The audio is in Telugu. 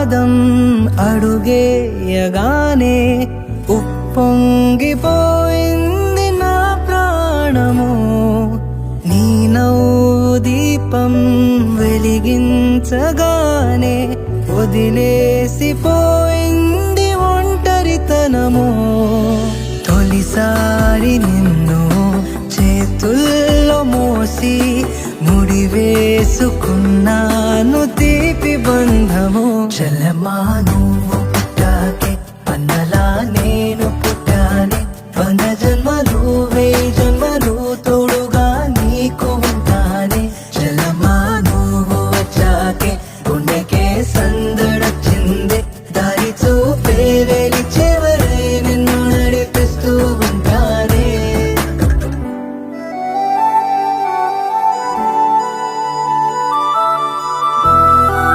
పాదం అడుగేయగానే ఉప్పొంగిపోయింది నా ప్రాణము. నీ నవ్వు దీపం వెలిగించగానే వదిలేసిపోయింది ఒంటరితనము. తొలిసారి నిన్ను చేతుల్లో మోసి ముడివేసుకున్నాను తీపి బంధు చలమా నువ్వు పుట్టాకే అన్నలా నేను పుట్టానే. వంద జన్మలు వే జన్మలు తోడుగా నీకు ఉంటానే. చలమా నువ్వు వచ్చాకే గుండెకే సందడి